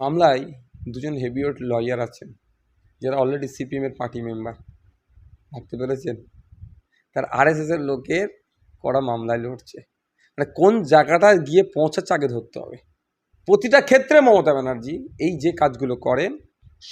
মামলায় দুজন heavyweight lawyer আছেন, যারা অলরেডি সিপিএমের পার্টি মেম্বার ভাবতে পেরেছেন? তার আরএসএসের লোকের করা মামলায় লড়ছে। মানে কোন জায়গাটা গিয়ে পৌঁছাচ্ছে আগে ধরতে হবে? প্রতিটা ক্ষেত্রে মমতা ব্যানার্জি এই যে কাজগুলো করেন,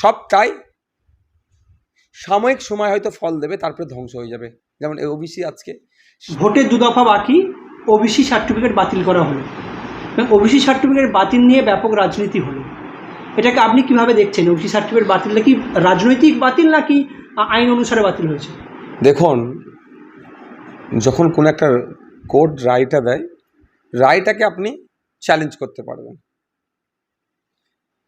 সবটাই সাময়িক সময় হয়তো ফল দেবে, তারপরে ধ্বংস হয়ে যাবে। যেমন ওবিসি আজকে। ভোটের দু দফা বাকি ওবিসি সার্টিফিকেট বাতিল করা হলো। ওবিসি সার্টিফিকেট বাতিল নিয়ে ব্যাপক রাজনীতি হলো। এটাকে আপনি কীভাবে দেখছেন? ওবিসি সার্টিফিকেট বাতিলটা কি রাজনৈতিক বাতিল নাকি আইন অনুসারে বাতিল হয়েছে? দেখুন, যখন কোনো একটা কোর্ট রায়টা দেয়, রায়টাকে আপনি চ্যালেঞ্জ করতে পারবেন।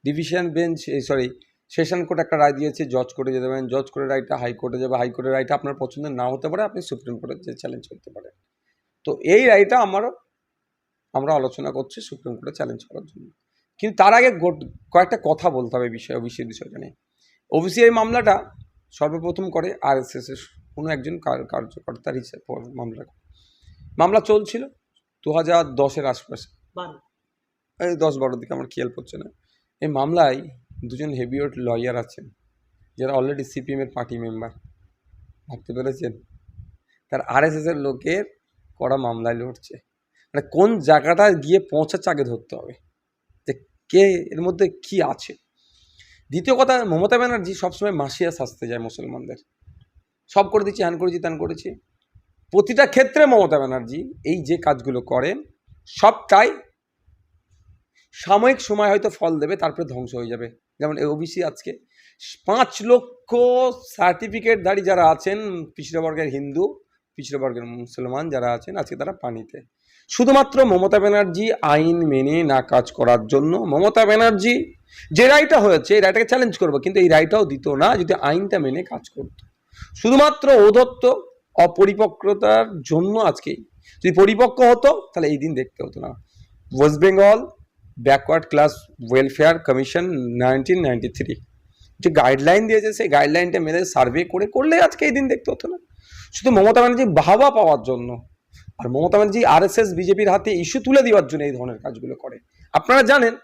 ডিভিশন বেঞ্চ এই সরি সেশন কোর্ট একটা রায় দিয়েছে জজ কোর্টে যেতে পারেন। জজ কোর্টের রায়টা হাইকোর্টে যাবে হাইকোর্টের রায়টা আপনার পছন্দের না হতে পারে, আপনি সুপ্রিম কোর্টে যে চ্যালেঞ্জ করতে পারেন। তো এই রায়টা আমারও, আমরা আলোচনা করছি সুপ্রিম কোর্টে চ্যালেঞ্জ করার জন্য। কিন্তু তার আগে কয়েকটা কথা বলতে হবে বিষয় ওবিসির বিষয়টা নিয়ে। ওবিসি এই মামলাটা সর্বপ্রথম করে আর এস এর কোনো একজন কার্যকর্তার হিসেবে মামলা মামলা চলছিল দু হাজার দশের আশপাশে। এই দশ বারোর দিকে আমার খেয়াল পড়ছে না। এই মামলায় দুজন হেভিওয়েট লয়ার আছেন যারা অলরেডি সিপিএমের পার্টি মেম্বার ভাবতে পেরেছেন? তার আরএসএসের লোকের করা মামলায় লড়ছে। মানে কোন জায়গাটা গিয়ে পৌঁছাচ্ছে আগে ধরতে হবে? কে এর মধ্যে কি আছে? দ্বিতীয় কথা, মমতা ব্যানার্জি সবসময় মাসিয়া সাজতে যায় মুসলমানদের। সব করে দিচ্ছি হ্যান করেছি ত্যান করেছি। প্রতিটা ক্ষেত্রে মমতা ব্যানার্জি এই যে কাজগুলো করেন সবটাই সাময়িক সময় হয়তো ফল দেবে, তারপরে ধ্বংস হয়ে যাবে। যেমন ওবিসি আজকে। পাঁচ লক্ষ সার্টিফিকেটধারী যারা আছেন, পিছড়া বর্গের হিন্দু, পিছড়া বর্গের মুসলমান যারা আছেন, আজকে তারা পানিতে। শুধুমাত্র মমতা ব্যানার্জি আইন মেনে না কাজ করার জন্য মমতা ব্যানার্জি যে রায়টা হয়েছে, এই রায়টাকে চ্যালেঞ্জ করব, কিন্তু এই রায়টাও দিত না যদি আইনটা মেনে কাজ করতো। শুধুমাত্র ঔদত্ত অপরিপক্কতার জন্য আজকেই যদি পরিপক্ক হতো, তাহলে এই দিন দেখতে হতো না। West Bengal backward class welfare commission nineteen ninety three. যে গাইডলাইন দিয়েছে, সেই গাইডলাইনটা মেনে সার্ভে করে করলে আজকে এই দিন দেখতে হতো না। শুধু মমতা ব্যানার্জি বাহবা পাওয়ার জন্য আর Mamata Banerjee R S S বিজেপির হাতে ইস্যু তুলে দেওয়ার জন্য এই ধরনের কাজগুলো করে। আপনারা জানেন,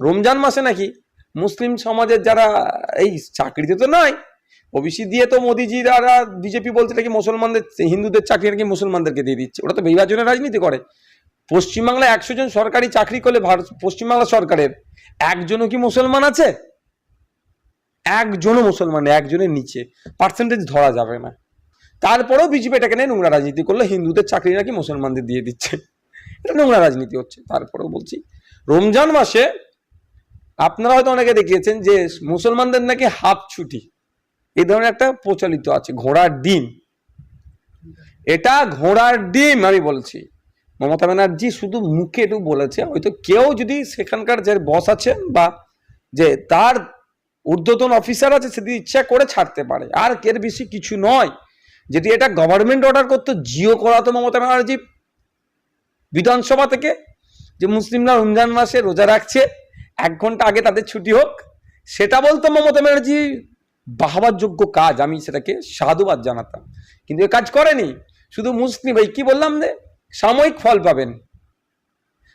রমজান মাসে নাকি মুসলিম সমাজের যারা, এই চাকরিতে তো নয় ওবিসি দিয়ে তো মোদিজি আর বিজেপি বলছে নাকি মুসলমানদের, হিন্দুদের চাকরি নাকি মুসলমানদেরকে দিয়ে দিচ্ছে। ওটা তো বিভাজনের রাজনীতি করে। পশ্চিমবাংলায় একশো জন সরকারি চাকরি করলে ভারত পশ্চিমবাংলা সরকারের একজনও কি মুসলমান আছে? একজনও মুসলমান একজনের নিচে। পার্সেন্টেজ ধরা যাবে না। তারপরেও বিজেপি এটাকে নিয়ে নোংরা রাজনীতি করলে। হিন্দুদের চাকরি নাকি মুসলমানদের দিয়ে দিচ্ছে। এটা নোংরা রাজনীতি হচ্ছে। তারপরেও বলছি, রমজান মাসে আপনারা হয়তো অনেকে দেখিয়েছেন যে মুসলমানদের নাকি হাফ ছুটি। এই ধরনের একটা প্রচলিত আছে, ঘোড়ার ডিম। এটা ঘোড়ার ডিম, আমি বলছি। মমতা ব্যানার্জি শুধু মুখে একটু বলেছে, হয়তো কেউ যদি সেখানকার যে বস আছেন বা যে তার ঊর্ধ্বতন অফিসার আছে সেটি ইচ্ছা করে ছাড়তে পারে। আর এর বেশি কিছু নয়। যদি এটা গভর্নমেন্ট অর্ডার করতো, জিও করাতো মমতা ব্যানার্জি। বিধানসভা থেকে যে মুসলিমরা রমজান মাসে রোজা রাখছে, এক ঘণ্টা আগে তাদের ছুটি হোক, সেটা বলতো মমতা ব্যানার্জি, বাহবার যোগ্য কাজ, আমি সেটাকে সাধুবাদ জানাতাম। কিন্তু এ কাজ করেনি, শুধু মুসলিম ভাই কি বললাম যে, সাময়িক ফল পাবেন।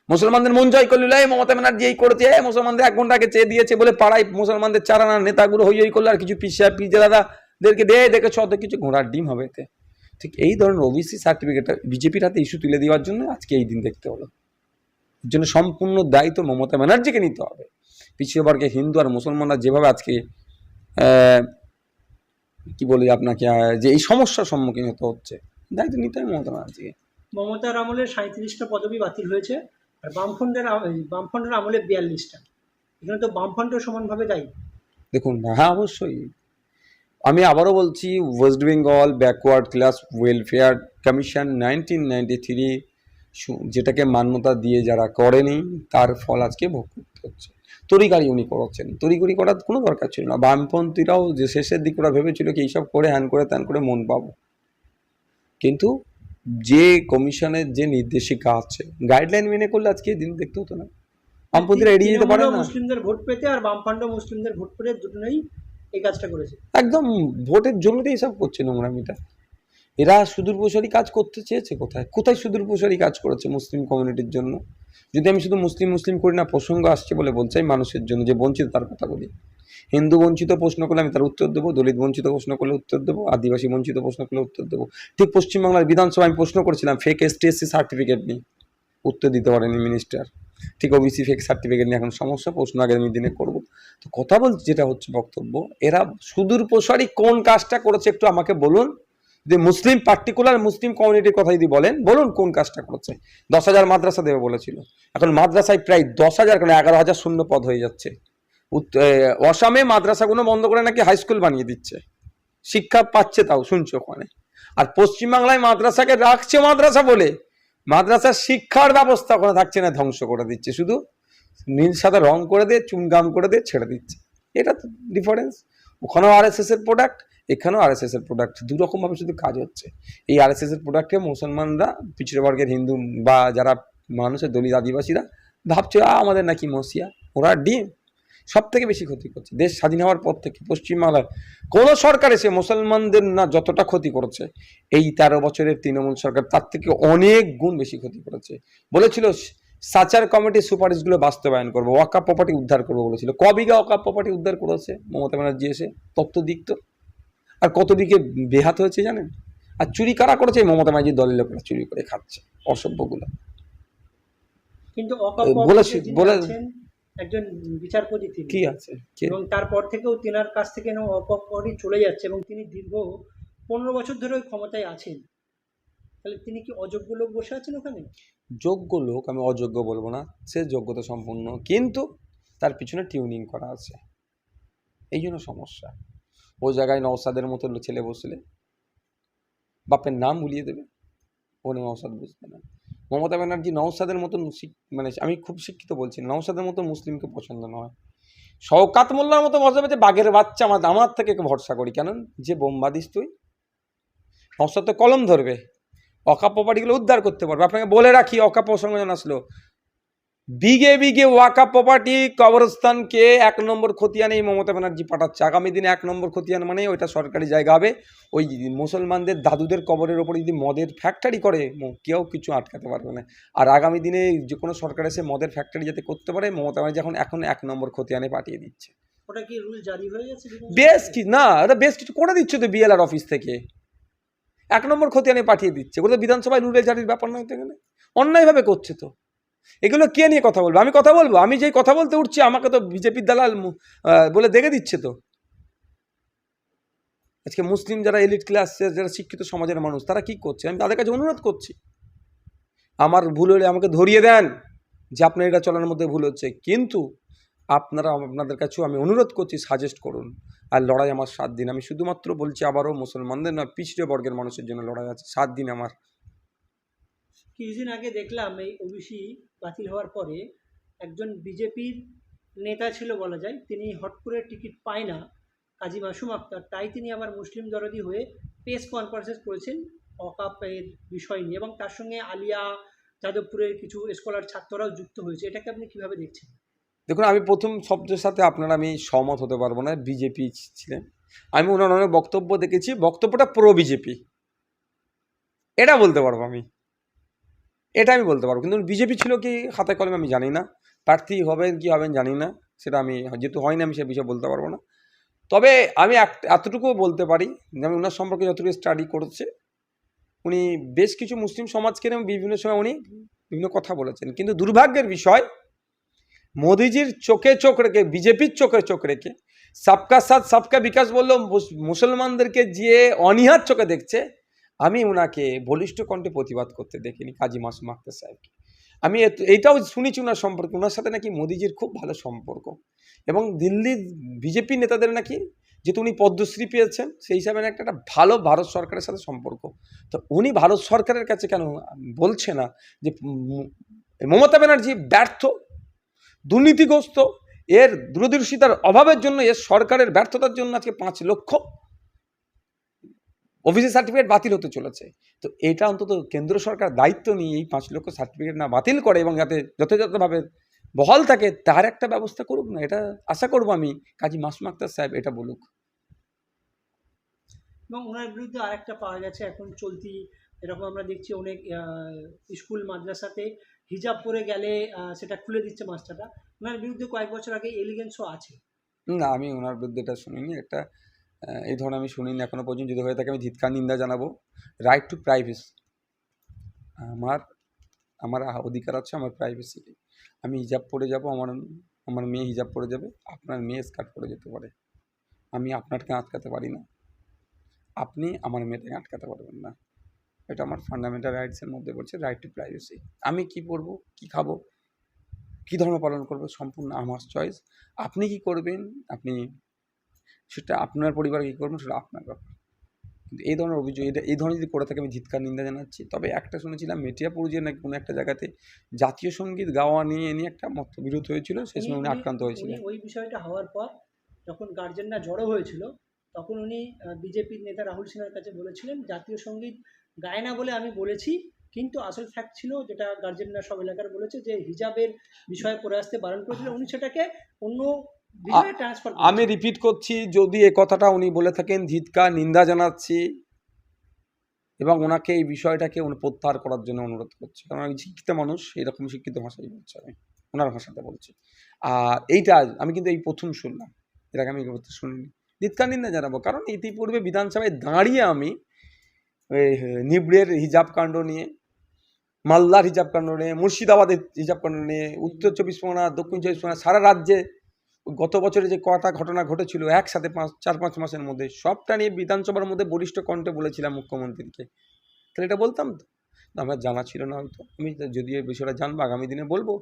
মুসলমানদের মন জয় করল মমতা ব্যানার্জি এই করেছে মুসলমানদের এক ঘণ্টা আগে চেয়ে দিয়েছে বলে পাড়ায় মুসলমানদের চারানা নেতাগুলো হই হই করল, আর কিছু পিসা পিজা দাদাদেরকে দে দেখেছ অত কিছু ঘোড়ার ডিম হবে এতে। ঠিক এই ধরনের ওবিসি সার্টিফিকেটটা বিজেপির হাতে ইস্যু তুলে দেওয়ার জন্য আজকে এই দিন দেখতে হলো। এর জন্য সম্পূর্ণ দায়িত্ব মমতা ব্যানার্জিকে নিতে হবে। পিছিয়ে বর্গে হিন্দু আর মুসলমানরা যেভাবে আজকে কি বলি আপনাকে যে এই সমস্যার সম্মুখীন হতে হচ্ছে দায়িত্ব নিতে হবে মমতা ব্যানার্জিকে। মমতার আমলে সাঁত্রিশটা পদবি বাতিল হয়েছে আর বামফ্রন্টের বামফ্রন্টের আমলে বিয়াল্লিশটা। এখানে তো বামফ্রন্টও সমানভাবে দায়ী। দেখুন হ্যাঁ অবশ্যই। আমি আবারও বলছি West Bengal backward class welfare commission nineteen ninety three যেটাকে মান্যতা দিয়ে যারা করেনি, তার ফল আজকে ভোগ করতে হচ্ছে। তরিকারি উনি করাচ্ছেন। তরিকরি করার কোনো দরকার ছিল না। বামপন্থীরাও যে শেষের দিকে ওরা ভেবেছিল কি, এইসব করে হ্যান করে ত্যান করে মন পাবো। কিন্তু যে কমিশনের যে নির্দেশিকা আছে, গাইডলাইন মেনে করলে আজকে দিন দেখতে হতো না। বামপন্থীরা এড়িয়ে যেতে পারে না। মুসলিমদের ভোট পেতে আর বামফ্রন্ট মুসলিমদের ভোট পেতে দুটোই এই কাজটা করেছে। একদম ভোটের জন্য তো এইসব করছে নোংরামিটা এরা সুদূর প্রসারী কাজ করতে চেয়েছে কোথায়? কোথায় সুদূর প্রসারী কাজ করেছে মুসলিম কমিউনিটির জন্য? যদি আমি শুধু মুসলিম মুসলিম করি না, প্রসঙ্গ আসছে বলে বলছি মানুষের জন্য, যে বঞ্চিত তার কথা বলি। হিন্দু বঞ্চিত প্রশ্ন করলে আমি তার উত্তর দেবো, দলিত বঞ্চিত প্রশ্ন করলে উত্তর দেবো, আদিবাসী বঞ্চিত প্রশ্ন করলে উত্তর দেবো। ঠিক পশ্চিমবাংলার বিধানসভায় আমি প্রশ্ন করেছিলাম ফেক এসটিএসসি সার্টিফিকেট নিয়ে। উত্তর দিতে পারেনি মিনিস্টার ঠিক ওবিসি ফেক সার্টিফিকেট নিয়ে এখন সমস্যা, প্রশ্ন আগামী দিনে করব। তো কথা বলছি যেটা হচ্ছে বক্তব্য, এরা সুদূর প্রসারী কোন কাজটা করেছে একটু আমাকে বলুন। যে মুসলিম পার্টিকুলার মুসলিম কমিউনিটির কথা যদি বলেন, বলুন কোন কাজটা করেছে। দশ হাজার মাদ্রাসা দেবে বলেছিল। এখন মাদ্রাসায় প্রায় দশ হাজার কেন, এগারো হাজার শূন্য পদ হয়ে যাচ্ছে। অসমে মাদ্রাসাগুলো বন্ধ করে নাকি হাই স্কুল বানিয়ে দিচ্ছে। শিক্ষা পাচ্ছে তাও, শুনছো ওখানে। আর পশ্চিমবাংলায় মাদ্রাসাকে রাখছে মাদ্রাসা বলে। মাদ্রাসার শিক্ষার ব্যবস্থা ওখানে থাকছে না, ধ্বংস করে দিচ্ছে। শুধু নীল সাদা রং করে দিয়ে চুমগাম করে দিয়ে ছেড়ে দিচ্ছে। এটা তো ডিফারেন্স ওখানেও আর এস এর প্রোডাক্ট এখানেও আর এস এর প্রোডাক্ট দু রকম ভাবে শুধু কাজ হচ্ছে। এই আর এস এর প্রোডাক্টকে মুসলমানরা পিছিয়ে বর্গের হিন্দু বা যারা মানুষের দলিত আদিবাসীরা, ভাবছে আমাদের নাকি মসিয়া। ওরা ডিম। সব থেকে বেশি ক্ষতি করছে। দেশ স্বাধীন হওয়ার পর থেকে পশ্চিমবাংলার কোনো সরকার এসে মুসলমানদের না যতটা ক্ষতি করেছে এই তেরো বছরের তৃণমূল সরকার তার থেকে অনেক গুণ বেশি ক্ষতি করেছে। বলেছিল সাচার কমিটির সুপারিশগুলো বাস্তবায়ন করব ওয়াকা প্রপার্টি উদ্ধার করব বলেছিল। ক বিঘা ওয়াকা প্রপার্টি উদ্ধার করেছে মমতা ব্যানার্জি এসে তত্ত্ব দিক তো আর কত দিকে বেহাত হয়েছে জানেন? আর চুরি কারা করেছে? মমতা ব্যানার্জির দলের লোকেরা চুরি করে খাচ্ছে অসভ্যগুলো। কিন্তু বলেছি- বলে- একজন বিচারপতি তিনি। কি আছে? এবং তারপর থেকেও তেনার কাছ থেকে অপকরি চলে যাচ্ছে এবং তিনি দীর্ঘ পনেরো বছর ধরে ওই ক্ষমতায় আছেন। তাহলে তিনি কি অযোগ্য লোক বসে আছেন ওখানে? যোগ্য লোক আমি অযোগ্য বলব না। সে যোগ্যতা সম্পূর্ণ কিন্তু তার পিছনে টিউনিং করা আছে। এই জন্য সমস্যা। ও জায়গায় নওসাদের মতো ছেলে বসলে বাপের নাম ভুলিয়ে দেবে। ওনে নওসাদ বুঝবে না। মমতা ব্যানার্জি নওসাদের মতন মানে আমি খুব শিক্ষিত বলছি নওসাদের মতো মুসলিমকে পছন্দ নয়। শওকাত মোল্লার মতো মজা পেয়েছে বাঘের বাচ্চা আমার আমার থেকে ভরসা করি। কেন? যে বোমবাদিস তুই। নওসাদ তো কলম ধরবে। অকাপ্য পার্টিগুলো উদ্ধার করতে পারবে। আপনাকে বলে রাখি অকাপ্য যখন আসলো। বিঘে বিঘে ওয়াকা প্রপার্টি কবরস্থানকে এক নম্বর খতিয়ানে এই মমতা ব্যানার্জি পাঠাচ্ছে। আগামী দিনে এক নম্বর খতিয়ান মানে ওইটা সরকারি জায়গা হবে। ওই মুসলমানদের দাদুদের কবরের ওপরে যদি মদের ফ্যাক্টরি করে কেউ কিছু আটকাতে পারবে না। আর আগামী দিনে যে কোনো সরকার এসে মদের ফ্যাক্টরি যাতে করতে পারে মমতা ব্যানার্জি এখন এখন এক নম্বর খতিয়ানে পাঠিয়ে দিচ্ছে। ওটা রুল বেশ কি না ওটা বেশ কিছু করে দিচ্ছে তো বিএলআর অফিস থেকে। এক নম্বর খতিয়ানে পাঠিয়ে দিচ্ছে। তো বিধানসভায় রুলের জারির ব্যাপার নয় এখানে। অন্যায়ভাবে করছে তো। এগুলো কে নিয়ে কথা বলব? আমি কথা বলব? আমি যেই কথা বলতে উঠছি, আমাকে তো বিজেপির দালাল বলে দেখে দিচ্ছে তো। আজকে মুসলিম যারা এলিট ক্লাস যারা শিক্ষিত সমাজের মানুষ, তারা কি করছে? আমি তাদের কাছে অনুরোধ করছি। আমার ভুল হলে আমাকে ধরিয়ে দেন যে আপনার এটা চলার মধ্যে ভুল হচ্ছে। কিন্তু আপনারা, আপনাদের কাছেও আমি অনুরোধ করছি সাজেস্ট করুন। আর লড়াই আমার সাত দিন। আমি শুধুমাত্র বলছি আবারও মুসলমানদের না পিছিয়ে বর্গের মানুষের জন্য লড়াই আছে। সাত দিন আমার। কিছুদিন আগে দেখলাম এই ওবিসি বাতিল হওয়ার পরে একজন বিজেপির নেতা ছিল বলা যায়, তিনি হট করে টিকিট পায় না। কাজী মাসুম আক্তার, তাই তিনি আবার মুসলিম দরদি হয়ে প্রেস কনফারেন্স করেছেন অকাপের বিষয় নিয়ে এবং তার সঙ্গে আলিয়া যাদবপুরের কিছু স্কলার ছাত্ররাও যুক্ত হয়েছে। এটাকে আপনি কীভাবে দেখছেন? দেখুন, আমি প্রথম শব্দের সাথে আপনার আমি সহমত হতে পারব না, বিজেপি ছিলেন। আমি ওনার অনেক বক্তব্য দেখেছি, বক্তব্যটা প্রো বিজেপি। এটা বলতে পারব আমি। এটা আমি বলতে পারব। কিন্তু বিজেপি ছিল কি হাতে কলমে আমি জানি না। প্রার্থী হবেন কি হবেন জানি না। সেটা আমি যেহেতু হয় না আমি সে বিষয়ে বলতে পারব না। তবে আমি এতটুকুও বলতে পারি যে আমি ওনার সম্পর্কে যতটুকু স্টাডি করছে, উনি বেশ কিছু মুসলিম সমাজকে নিয়ে বিভিন্ন সময় উনি বিভিন্ন কথা বলেছেন। কিন্তু দুর্ভাগ্যের বিষয়, মোদিজির চোখে চোখ রেখে, বিজেপির চোখে চোখ রেখে, সবকা সাথ, সাবকা বিকাশ বলল মুস- মুসলমানদেরকে যে অনীহার চোখে দেখছে আমি ওনাকে বলিষ্ঠ কণ্ঠে প্রতিবাদ করতে দেখিনি, কাজী মাসুম আক্তার সাহেবকে। আমি এইটাও শুনেছি ওনার সম্পর্কে ওনার সাথে নাকি মোদিজির খুব ভালো সম্পর্ক। এবং দিল্লির বিজেপি নেতাদের নাকি যেহেতু উনি পদ্মশ্রী পেয়েছেন, সেই হিসাবে নাকি একটা ভালো ভারত সরকারের সাথে সম্পর্ক। তো উনি ভারত সরকারের কাছে কেন বলছে না যে মমতা ব্যানার্জি ব্যর্থ, দুর্নীতিগ্রস্ত, এর দূরদর্শিতার অভাবের জন্য এর সরকারের ব্যর্থতার জন্য আজকে পাঁচ লক্ষ অফিসের সার্টিফিকেট বাতিল হতে চলেছে। তো এটা অন্তত কেন্দ্র সরকার দায়িত্ব নিয়ে এই পাঁচ লক্ষ সার্টিফিকেট না বাতিল করে এবং যাতে যথাযথভাবে বহাল থাকে তার একটা ব্যবস্থা করুক না? এটা আশা করব আমি কাজী মাসুম আক্তার সাহেব এটা বলুক। এবং ওনার বিরুদ্ধে আরেকটা পাওয়া গেছে এখন চলতি এরকম আমরা দেখছি অনেক স্কুল মাদ্রাসাতে হিজাব পরে গেলে সেটা খুলে দিচ্ছে মাস্টাররা। ওনার বিরুদ্ধে কয়েক বছর আগে এলিগেন্সও আছে। না আমি ওনার বিরুদ্ধে এটা শুনিনি। একটা এই ধরনের আমি শুনিনি, এখনও পর্যন্ত যদি হয়ে থাকে আমি ধিৎকার, নিন্দা জানাব। রাইট টু প্রাইভেসি আমার আমার অধিকার আছে, আমার প্রাইভেসি আমি হিজাব পরে যাব, আমার আমার মেয়ে হিজাব পরে যাবে, আপনার মেয়ে স্কার্ট পরে যেতে পারে। আমি আপনারকে আটকাতে পারি না। আপনি আমার মেয়েটাকে আটকাতে পারবেন না। এটা আমার ফান্ডামেন্টাল রাইটসের মধ্যে পড়ছে রাইট টু প্রাইভেসি আমি কি পরবো, কি খাব, কী ধর্ম পালন করব, সম্পূর্ণ আমার চয়েস আপনি কি করবেন, আপনি সেটা আপনার পরিবার কী করবেন সেটা আপনার ব্যাপার। কিন্তু এই ধরনের অভিযোগ এটা এই ধরনের যদি করে থাকে আমি ধিৎকার নিন্দা জানাচ্ছি। তবে একটা শুনেছিলাম মেটিয়াপুর যে নাকি কোনো একটা জায়গাতে জাতীয় সংগীত গাওয়া নিয়ে নিয়ে একটা মতবিরোধ হয়েছিল সেই সময় উনি আক্রান্ত হয়েছিলেন। উনি ওই বিষয়টা হওয়ার পর যখন গার্জেনরা জড়ো হয়েছিল তখন উনি বিজেপির নেতা রাহুল সিনহার কাছে বলেছিলেন জাতীয় সংগীত গায় না বলে আমি বলেছি কিন্তু আসল ফ্যাক্ট ছিল যেটা গার্জেনরা সব এলাকার বলেছে যে হিজাবের বিষয়ে পড়ে আসতে বারণ করেছিল। উনি সেটাকে অন্য আমি রিপিট করছি যদি এ কথাটা উনি বলে থাকেন ধিৎকার নিন্দা জানাচ্ছি এবং ওনাকে এই বিষয়টাকে উনি প্রত্যাহার করার জন্য অনুরোধ করছি। কারণ আমি শিক্ষিত মানুষ এরকম শিক্ষিত ভাষাই বলছি আমি ওনার ভাষাতে বলছি। আর এইটা আমি কিন্তু এই প্রথম শুনলাম এর আগে আমি শুনিনি। ধিৎকার নিন্দা জানাব কারণ ইতিপূর্বে বিধানসভায় দাঁড়িয়ে আমি নিবড়ের হিজাব কাণ্ড নিয়ে মালদার হিজাব কাণ্ড নিয়ে মুর্শিদাবাদের হিজাব কাণ্ড নিয়ে উত্তর চব্বিশ পরগনা দক্ষিণ চব্বিশ পরগনা সারা রাজ্যে গত বছরে যে কটা ঘটনা ঘটেছিল একসাথে পাঁচ, চার, পাঁচ মাসের মধ্যে, সবটা নিয়ে বিধানসভার মধ্যে বলিষ্ঠ কণ্ঠে বলেছিলাম মুখ্যমন্ত্রীকে। তাহলে এটা বলতাম তো? আমার জানা ছিল না হয়তো। আমি যদি এই বিষয়টা জানব, আগামী দিনে বলব।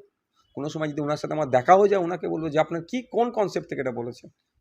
কোনো সময় যদি ওনার সাথে আমার দেখা হয়ে যায়, ওনাকে বলব যে, আপনার কী, কোন কনসেপ্ট থেকে এটা বলেছেন?